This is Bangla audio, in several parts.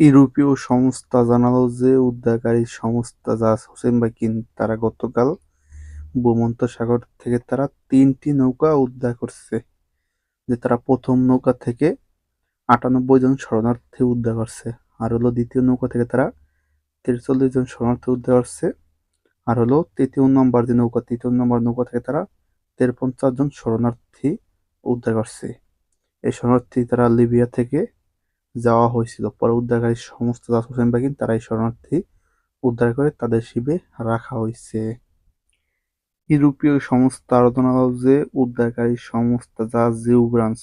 ইউরোপীয় সংস্থা জানালো যে, উদ্ধারকারী সংস্থা জাহাজ হোসেন বাকিন তারা গতকাল ভূমধ্যসাগর থেকে তারা তিনটি নৌকা উদ্ধার করছে, যে তারা প্রথম নৌকা থেকে আটানব্বই জন শরণার্থী উদ্ধার করছে, আর হলো দ্বিতীয় নৌকা থেকে তারা তেরচল্লিশ জন শরণার্থী উদ্ধার করছে, আর হলো তৃতীয় নম্বর যে নৌকা, তৃতীয় নম্বর নৌকা থেকে তারা তেরপঞ্চাশ জন শরণার্থী উদ্ধার করছে। এই শরণার্থী তারা লিবিয়া থেকে যাওয়া হয়েছিল। পরে উদ্ধারকারী সমস্ত জাহাজ হোসেন বাগিন তারা এই শরণার্থী উদ্ধার করে তাদের শিবে রাখা হয়েছে। ইউরোপীয় সংস্থা আরাধনা যে উদ্ধারকারী সংস্থা যা জিউ ব্রাঞ্চ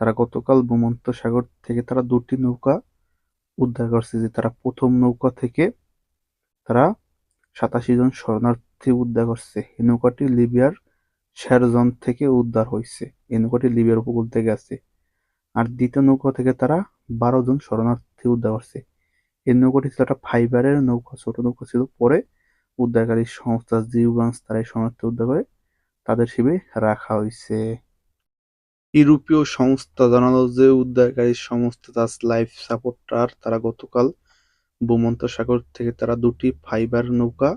তারা গতকাল ভূমন্ত সাগর থেকে তারা দুটি নৌকা উদ্ধার করছে যে তারা প্রথম নৌকা থেকে তারা সাতাশি জন শরণার্থী উদ্ধার করছে। এই নৌকাটি লিবিয়ার শেরজন থেকে উদ্ধার হয়েছে। এই নৌকাটি লিবিয়ার উপকূল থেকে আছে আর দ্বিতীয় নৌকা থেকে তারা বারো জন শরণার্থী উদ্ধার করছে। এই নৌকাটি ছিল একটা ফাইবারের নৌকা, ছোট নৌকা ছিল। পরে উদ্ধারকারী সংস্থা জিউগান্স তারা এই শরণার্থী উদ্ধার করে তাদের শিবে রাখা হয়েছে। ইউরোপীয় সংস্থা জানালো যে উদ্ধারকারী সংস্থা জাস্ট লাইফ সাপোর্টার, তারা গতকাল ভূমন্ত সাগর থেকে তারা দুটি ফাইবার নৌকা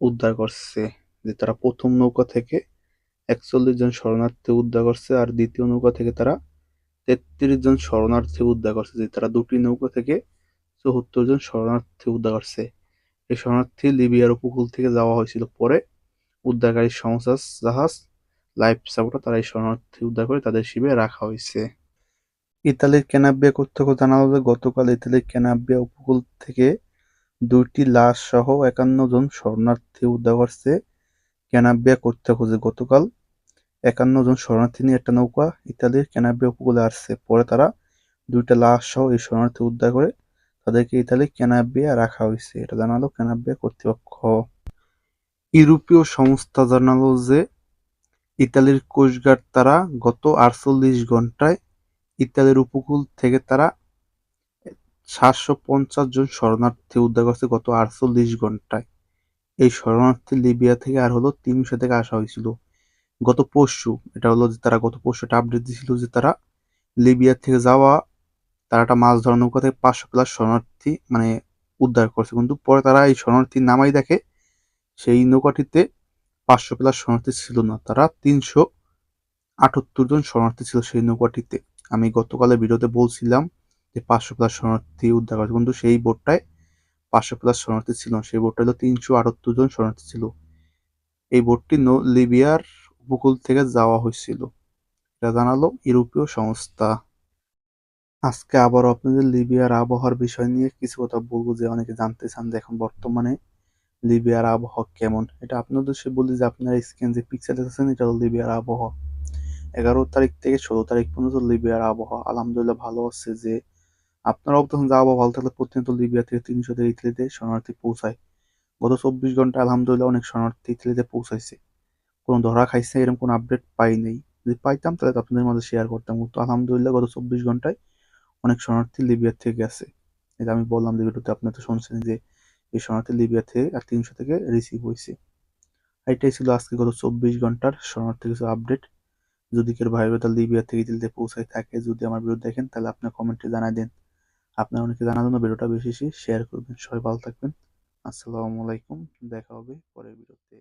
উদ্ধার করছে, যে তারা প্রথম নৌকা থেকে একচল্লিশ জন শরণার্থী উদ্ধার করছে আর দ্বিতীয় নৌকা থেকে তারা তেত্রিশ জন শরণার্থী উদ্ধার করছে, যে তারা দুটি নৌকা থেকে চৌহত্তর জন শরণার্থী উদ্ধার করছে। এই শরণার্থী লিবিয়ার উপকূল থেকে যাওয়া হয়েছিল। পরে উদ্ধারকারী সংস্থা জাহাজ, লাইফ সাপোর্টার, তারা এই শরণার্থী উদ্ধার করে তাদের শিবে রাখা হয়েছে। ইতালির কেনাবিয়া কর্তৃপক্ষ জানালো যে, গতকাল ইতালির কেনাবিয়া উপকূল থেকে দুইটি লাশ সহ একান্ন জন শরণার্থী উদ্ধার করছে। কেনাবিয়া কর্তৃপক্ষ যে, গতকাল একান্ন জন শরণার্থী নিয়ে একটা নৌকা ইতালির কেনাবিয়া উপকূলে আসছে। পরে তারা দুইটা লাশ সহ এই শরণার্থী উদ্ধার করে তাদেরকে ইতালির কেনাবিয়া রাখা হয়েছে। এটা জানালো কেনাবিয়া কর্তৃপক্ষ। ইউরোপীয় সংস্থা জানালো যে, ইতালির কোস্টগার্ড তারা গত আটচল্লিশ ঘন্টায় ইতালির উপকূল থেকে তারা সাতশো পঞ্চাশ জন শরণার্থী উদ্ধার করছে গত আটচল্লিশ ঘন্টায় এই শরণার্থী লিবিয়া থেকে আর হলো তিনশো থেকে আসা হয়েছিল। গত পরশু, এটা হলো যে তারা গত পরশু একটা আপডেট দিয়েছিল যে তারা লিবিয়া থেকে যাওয়া, তারা একটা মাছ ধরা নৌকা থেকে পাঁচশো প্লাস শরণার্থী মানে উদ্ধার করছে। কিন্তু পরে তারা এই শরণার্থী নামাই দেখে সেই নৌকাটিতে পাঁচশো প্লাস শরণার্থী ছিল না, তারা তিনশো আটাত্তর জন শরণার্থী ছিল সেই নৌকাটিতে। আমি গতকালের ভিডিওতে বলছিলাম যে পাঁচশো প্লাস শরণার্থী উদ্ধার করেছে, কিন্তু সেই বোটটায় পাঁচশো প্লাস শরণার্থী ছিল সেই বোটটা হলো তিনশো আটাত্তর জন শরণার্থী ছিল। এই বোটটি লিবিয়ার উপকূল থেকে যাওয়া হয়েছিল। এটা জানালো ইউরোপীয় সংস্থা। আজকে আবারও আপনাদের লিবিয়ার আবহাওয়ার বিষয় নিয়ে কিছু কথা বলব যে অনেকে জানতে চান যে এখন বর্তমানে লিবিয়ার আবহাওয়া কেমন। এটা আপনাদের সে বলি যে আপনার স্ক্রিন যে পিকচার দেখেছেন এটা হলো লিবিয়ার আবহাওয়া। এগারো তারিখ থেকে ষোলো তারিখ পর্যন্ত লিবিয়ার আবহাওয়া। আলহামদুলিল্লাহ ভালো আছে যে আপনারাও তখন যে আবহাওয়া ভালো থাকলে প্রতিনিয়ত লিবিয়া থেকে তিনশো থেকে ইতালিতে শরণার্থী পৌঁছায়। গত চব্বিশ ঘণ্টা আলহামদুলিল্লাহ অনেক শরণার্থী ইতালিতে পৌঁছাইছে। কোনো ধরা খাইছে এরকম কোনো আপডেট পাই নেই। যদি পাইতাম, তাহলে আপনাদের মধ্যে শেয়ার করতাম। কিন্তু আলহামদুলিল্লাহ গত চব্বিশ ঘন্টায় অনেক শরণার্থী লিবিয়ার থেকে গেছে। এটা আমি বললাম যে ভিডিওতে আপনারা তো শুনছেন যে এই শরণার্থী লিবিয়া থেকে আর তিনশো থেকে রিসিভ হয়েছে এটাই ছিল আজকে গত চব্বিশ ঘণ্টার শরণার্থী কিছু আপডেট যদি কেউ ভাই তার লিবিয়া থেকে দিল্লিতে পৌঁছায় থাকে, যদি আমার ভিডিও দেখেন, তাহলে আপনার কমেন্টে জানাই দেন। আপনার অনেকে জানার জন্য ভিডিওটা বেশি শেয়ার করবেন। সবাই ভালো থাকবেন। আসসালামু আলাইকুম। দেখা হবে পরের ভিডিওতে